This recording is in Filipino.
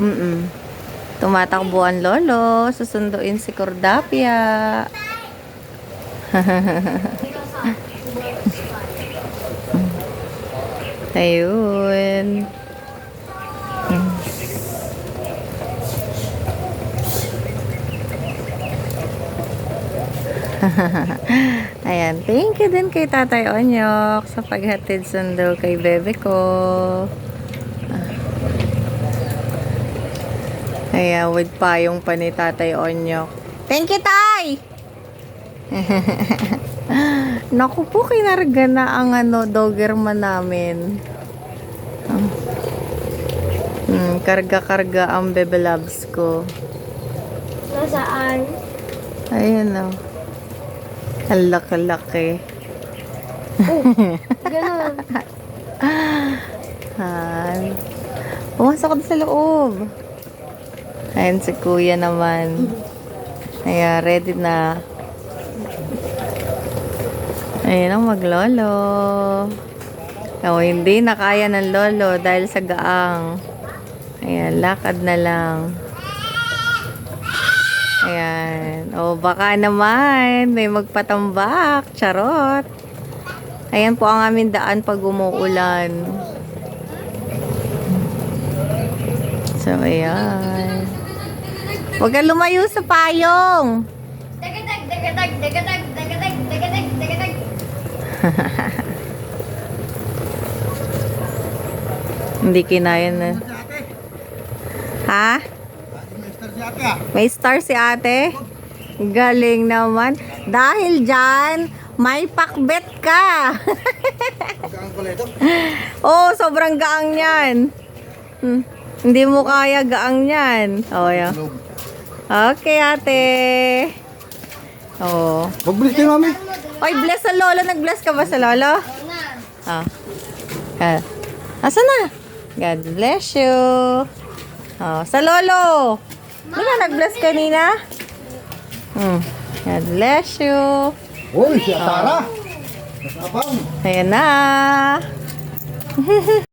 Mm Tumatakbo lolo. Susunduin si Cordapia. Ayun. Ayan, thank you din kay Tatay Onyok sa paghatid sundo kay bebe ko. Ayan, with payong pa ni Tatay Onyok. Thank you, Tay! Naku po, kinarga na ang ano, doggerman namin. Hmm, karga-karga ang bebe loves ko. Nasaan? Ayun o. Ang laki-laki. Ganun. Han. Pumasok ka sa loob. Ayan si kuya naman. Ayan, ready na. Ayan ang maglolo. O, hindi na kaya ng lolo dahil sa gaang. Ayan, lakad na lang. Ayan. O, baka naman may magpatambak. Charot. Ayan po ang aming daan pag umuulan. So, ayan. Huwag kang lumayo sa payong. Dagatag, dagatag, dagatag, dagatag, dagatag, dagatag. Hindi kinaya na. Ha? May star si ate? Galing naman. Dahil dyan, may pakbet ka. oh, sobrang gaang yan. Hmm. Hindi mo kaya gaang yan. Oh, yeah. Okay, ate. Oh. Mag-bless kayo, mami. Oy, bless sa lolo. Nag-bless ka ba sa lolo? Na. Ah. Ah. Asa na? God bless you. Oh, sa lolo. Di ba nag-bless kanina? Hmm. God bless you. Uy, si Atara. Nasabang. Ayan na.